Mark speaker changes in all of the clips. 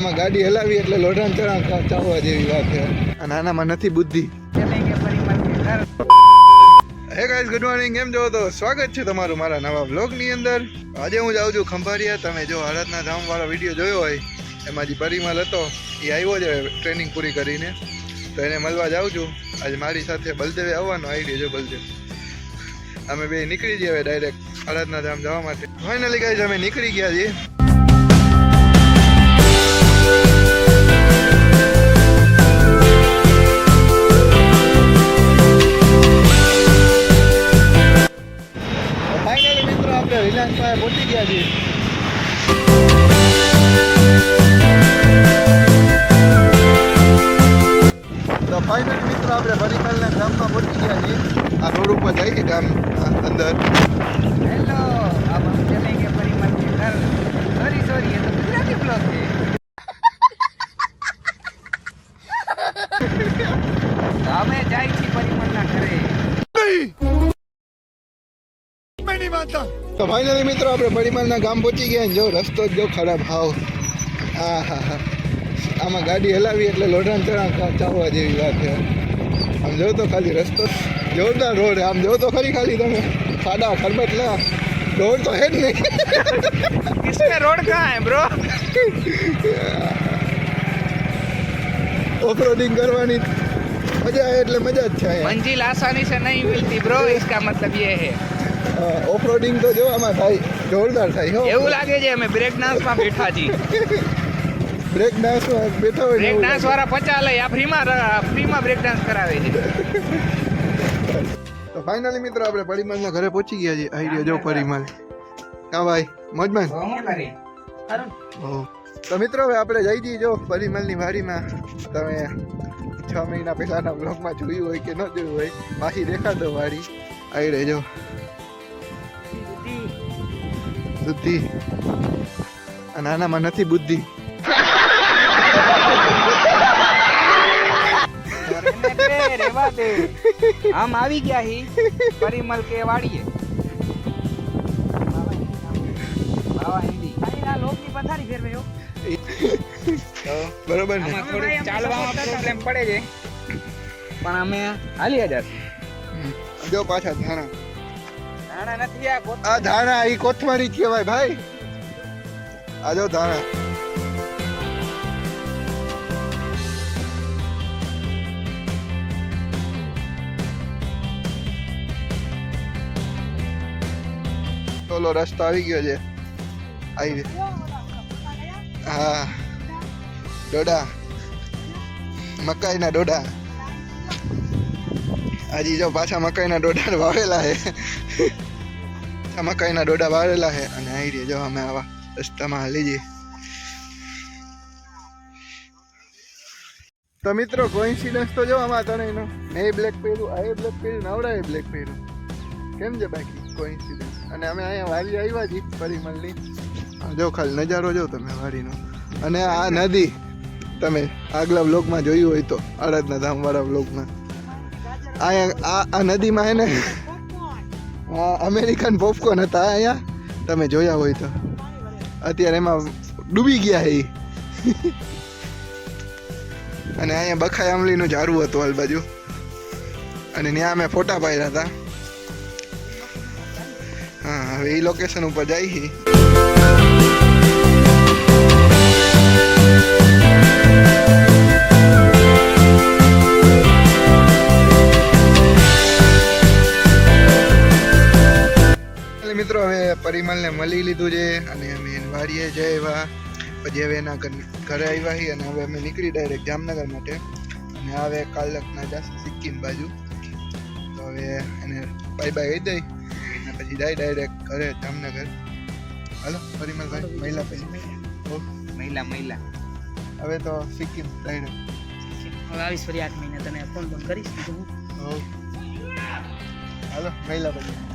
Speaker 1: આમાં ગાડી હલાવી એટલે લોઢાણ ચણા ચાવવા જેવી વાત છે. અને આનામાં નથી બુદ્ધિ. હે ગાઈઝ ગુડ મોર્નિંગ કેમ જો તો સ્વાગત છે તમારું મારા નવા બ્લોગની અંદર. આજે હું જાઉં છું ખંભાળિયા. તમે જો હળદના ધામવાળો વીડિયો જોયો હોય, એમાં જે પરિમલ હતો, એ આવ્યો છે ટ્રેનિંગ પૂરી કરીને. તો એને મળવા જાઉં છું. આજે મારી સાથે બલદેવે આવવાનો આઈડિયો છે, બલદેવ. અમે બે નીકળી જઈએ ડાયરેક્ટ હળદના ધામ જવા માટે. ફાઇનલી ગાઈઝ અમે નીકળી ગયા છીએ. ગયા પહોંચી ગયા છીએ તો ફાઇનલ મિત્રો આપણે ભરીપાલના ગામમાં પહોંચી ગયા છીએ આ રોડ ઉપર જઈએ ગામ અંદર
Speaker 2: હેલો આપ હમ ચલેંગે પરિમલ કે ઘર સોરી સોરી એ તો ગુજરાતી બ્લોગ છે અમે જાય છીએ પરિમલના ઘરે નહીં મેં નહીં માનતા
Speaker 1: તો ફાઇનલી મિત્રો આપણે પરિમલના ગામ પહોંચી ગયા ને જો રસ્તો જ જો ખરાબ હાવ હા હા હા આમાં ગાડી હલાવી એટલે લોઢાણ ચણા ચાવવા જેવી વાત છે આમ જો તો ખાલી રસ્તો જોરદાર રોડ આમ જો તો ખરી ખાલી તમે ખાડા ખરબત ના રોડ તો હે જ નહીં
Speaker 2: इसमें रोड कहाँ है ब्रो
Speaker 1: ઓફરોડિંગ કરવાની મજા આવે એટલે મજા જ છે અહીંયા
Speaker 2: मंजिल आसानी से नहीं मिलती ब्रो इसका मतलब ये है
Speaker 1: ઓફરોડિંગ તો જો આમાં થાય જોરદાર થાય હો.
Speaker 2: એવું લાગે છે અમે બ્રેક ડાન્સમાં બેઠા છીએ.
Speaker 1: બ્રેક ડાન્સમાં બેઠા હોય
Speaker 2: બ્રેક ડાન્સ વાળા પચા લઈ આ ફ્રીમાં ફ્રીમાં બ્રેક ડાન્સ કરાવે છે.
Speaker 1: તો ફાઇનલી મિત્રો આપણે પરિમલના ઘરે પહોંચી ગયા છીએ. આવી જો પરિમલ. હા ભાઈ મોજમાન. ઓહ. તો મિત્રો હવે આપણે જઈ જઈએ જો પરિમલની વાડીમાં. તમે છ મહિના પહેલાના બ્લોગમાં જોયું હોય કે ન જોયું હોય પાછી દેખાડો વાડી. આવી રહેજો. બુદ્ધિ. અને આનામાં નથી બુદ્ધિ.
Speaker 2: આમ આવી ગયા હી. પરિમલ કે વાડીએ.
Speaker 1: બરોબર ને?
Speaker 2: થોડું ચાલવામાં પ્રોબ્લેમ પડે છે. પણ અમે હાલી હજાર
Speaker 1: જો પાછા ધાણા
Speaker 2: આ
Speaker 1: આ ધાણા એ કોથમરી કહેવાય ભાઈ. આ જો ધાણા. ઓલો રસ્તો આવી ગયો છે. આવી હા. ડોડા. મકાઈના ડોડા. હજી જો પાછા મકાઈના ડોડા વાવેલા છે. મકાઈના ડોડા વાળેલા છે અને આવી રહ્યા જો અમે આવા રસ્તામાં હાલી જઈએ. તો મિત્રો કોઇન્સિડન્સ તો જો આમાં ત્રણેયનો મેં બ્લેક પહેર્યું, આ એ બ્લેક પહેર્યું નવરા એ બ્લેક પહેર્યું. કેમ છે બાકી કોઇન્સિડન્સ અને અમે અહીંયા વાડી આવ્યા છીએ પરિમલની. જો ખાલી નજારો જો તમે વાડીનો અને આ નદી, તમે આગલા બ્લોકમાં જોયું હોય તો અડદના ધામવાળા અહીંયા આ આ નદીમાં એને આ અમેરિકન પોપકોર્ન હતા અહીંયા. તમે જોયા હોય તો. અત્યારે એમાં ડૂબી ગયા એ. અને અહીંયા બખાઈ આમલીનું ઝાડવું હતું હાલ બાજુ. અને ત્યાં અમે ફોટા પાડ્યા હતા. હા, હવે એ લોકેશન ઉપર જાય પરિમલને મળી લીધું છે અને અમે એની વાડીએ જઈ આવ્યા પછી હવે એના ઘર- આવ્યા છીએ અને હવે અમે નીકળી ડાયરેક્ટ જામનગર માટે. અને હવે કાલકના જશે સિક્કિમ બાજુ. તો હવે એને બાય બાય કહી દઈ અને પછી જાય ડાયરેક્ટ ઘરે જામનગર. હાલો પરિમલભાઈ મહિલા પછી.
Speaker 2: મહિલા મહિલા.
Speaker 1: હવે તો સિક્કિમ ડાયરેક્ટ
Speaker 2: હવે આવીશ ફરી આઠ મહિને. તને ફોન બંધ કરીશ
Speaker 1: હાલો મહિલા પછી.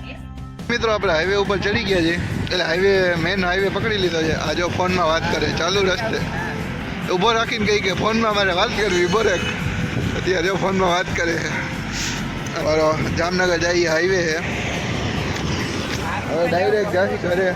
Speaker 1: મિત્રો, આપણે હાઈવે ઉપર ચડી ગયા છે એટલે હાઈવે મેન હાઈવે પકડી લીધો છે. આ ફોનમાં વાત કરે ચાલુ રસ્તે. ઊભો રાખીને કહી કે, ફોનમાં મારે વાત કરવી રાખ. અત્યારે જો ફોનમાં વાત કરે અમારો જામનગર જઈએ હાઈવે છે. હવે ડાયરેક્ટ જાય ઘરે.